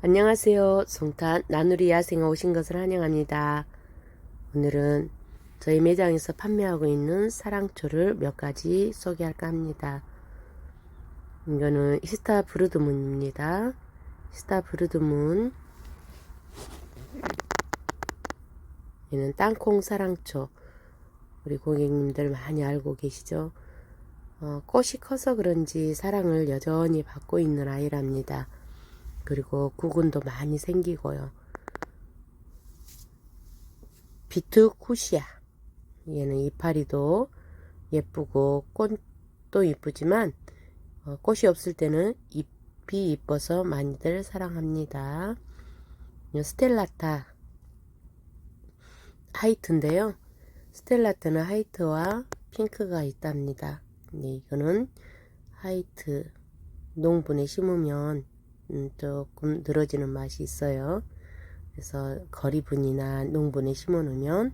안녕하세요. 송탄 나누리 야생에 오신 것을 환영합니다. 오늘은 저희 매장에서 판매하고 있는 사랑초를 몇 가지 소개할까 합니다. 이거는 히스타 브루드문입니다. 히스타 브루드문 얘는 땅콩 사랑초 우리 고객님들 많이 알고 계시죠? 어, 꽃이 커서 그런지 사랑을 여전히 받고 있는 아이랍니다. 그리고 구근도 많이 생기고요. 비트쿠시아 얘는 이파리도 예쁘고 꽃도 이쁘지만 어, 꽃이 없을 때는 잎이 이뻐서 많이들 사랑합니다. 이 스텔라타 하이트인데요. 스텔라타는 하이트와 핑크가 있답니다. 네, 이거는 하이트 농분에 심으면 음, 조금 늘어지는 맛이 있어요. 그래서 거리분이나 농분에 심어 놓으면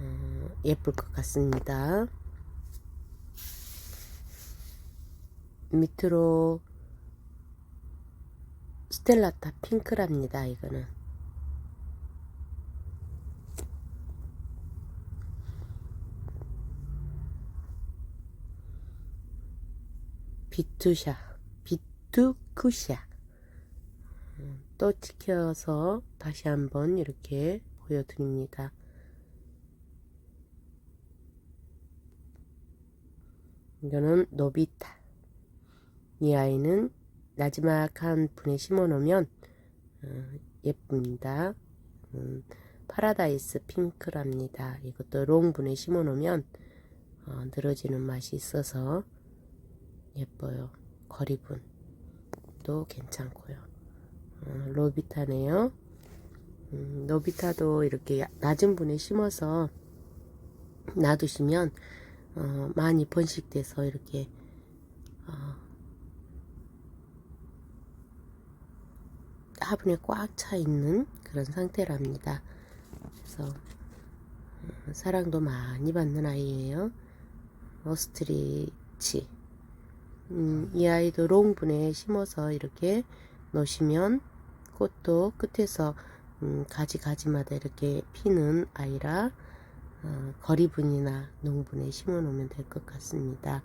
어, 예쁠 것 같습니다. 밑으로 스텔라타 핑크랍니다. 이거는 비투샤 비투 음, 또 찍혀서 다시 한번 이렇게 보여드립니다. 이거는 노비타. 이 아이는 나지막한 분에 심어 놓으면 어, 예쁩니다. 음, 파라다이스 핑크랍니다. 이것도 롱분에 심어 놓으면 어, 늘어지는 맛이 있어서 예뻐요. 거리분 도 괜찮고요. 어, 로비타네요. 음, 로비타도 이렇게 낮은 분에 심어서 놔두시면 어, 많이 번식돼서 이렇게 어, 화분에 꽉 차 있는 그런 상태랍니다. 그래서 어, 사랑도 많이 받는 아이예요. 오스트리치. 음, 이 아이도 롱분에 심어서 이렇게 놓으시면 꽃도 끝에서 음, 가지 가지마다 이렇게 피는 아이라 어, 거리분이나 농분에 심어 놓으면 될 것 같습니다.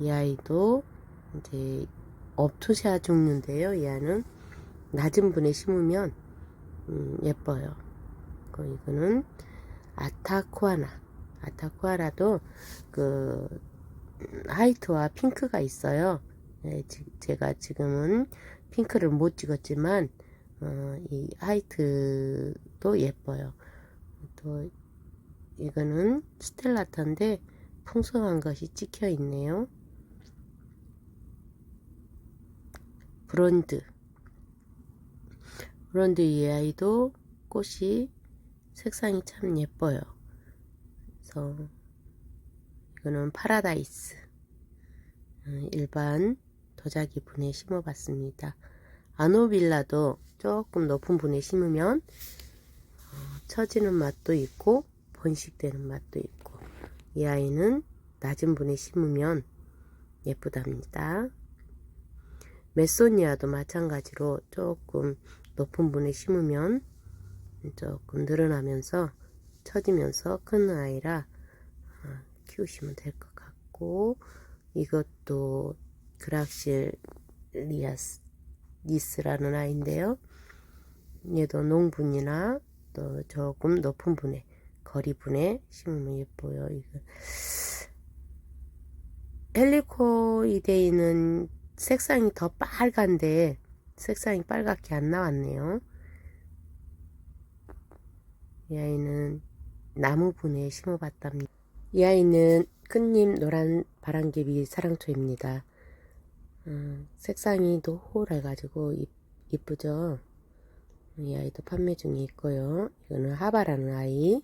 이 아이도 이제 업투샤 종류인데요. 이 아이는 낮은 분에 심으면 음, 예뻐요. 그 이거는 아타쿠아나 아타쿠아라도 그 하이트와 핑크가 있어요. 네, 지, 제가 지금은 핑크를 못 찍었지만 어, 이 하이트도 예뻐요. 또 이거는 스텔라타인데 풍성한 것이 찍혀 있네요. 브론드 브론드 이 아이도 꽃이 색상이 참 예뻐요. 그래서 이거는 파라다이스 어, 일반 도자기 분에 심어 봤습니다. 아노빌라도 조금 높은 분에 심으면 어, 처지는 맛도 있고 번식되는 맛도 있고 이 아이는 낮은 분에 심으면 예쁘답니다. 메소니아도 마찬가지로 조금 높은 분에 심으면 조금 늘어나면서 처지면서 큰 아이라 어, 키우시면 될 것 같고 이것도 그락실 리아스 니스라는 아이인데요. 얘도 농분이나 또 조금 높은 분에 거리분에 심으면 예뻐요. 이거 헬리코이데이는 색상이 더 빨간데 색상이 빨갛게 안 나왔네요. 이 아이는 나무분에 심어봤답니다. 이 아이는 끝잎 노란 바람개비 사랑초입니다. 음, 색상이 노홀해가지고 이쁘죠? 이 아이도 판매 중에 있고요. 이거는 하바라는 아이.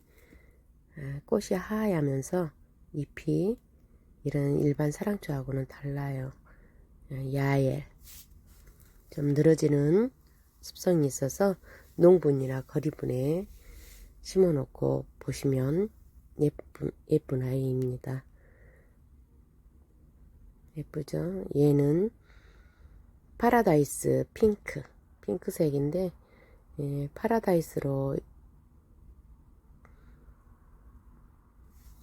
아, 꽃이 하얗면서 잎이 이런 일반 사랑초하고는 달라요. 아, 야엘. 좀 늘어지는 습성이 있어서 농분이나 거리분에 심어놓고 보시면 예쁜, 예쁜 아이입니다. 예쁘죠? 얘는 파라다이스 핑크. 핑크색인데 예, 파라다이스로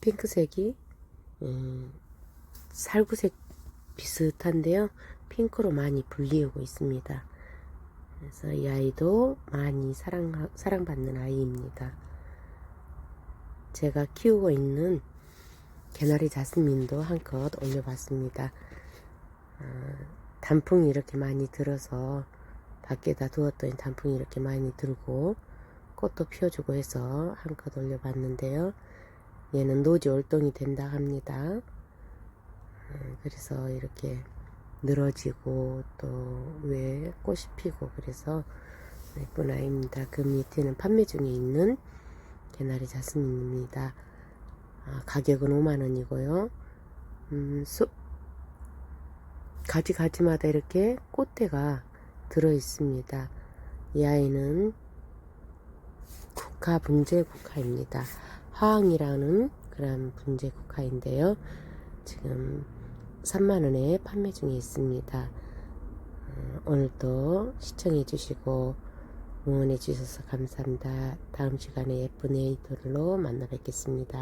핑크색이 음, 살구색 비슷한데요. 핑크로 많이 불리우고 있습니다. 그래서 이 아이도 많이 사랑, 사랑받는 아이입니다. 제가 키우고 있는 개나리 자스민도 한컷 올려봤습니다. 아, 단풍이 이렇게 많이 들어서 밖에다 두었더니 단풍이 이렇게 많이 들고 꽃도 피워주고 해서 한컷 올려봤는데요. 얘는 노지 월동이 된다 합니다. 음, 그래서 이렇게 늘어지고 또 왜 꽃이 피고 그래서 예쁜 아이입니다. 그 밑에는 판매 중에 있는 개나리 자스민입니다. 아, 가격은 5만원이고요. 음, 수, 가지 가지마다 이렇게 꽃대가 들어 있습니다. 이 아이는 국화 분재 국화입니다. 화항이라는 그런 분재 국화인데요. 지금 3만원에 판매 중에 있습니다. 어, 오늘도 시청해 주시고 응원해 주셔서 감사합니다. 다음 시간에 예쁜 에이돌로 만나 뵙겠습니다.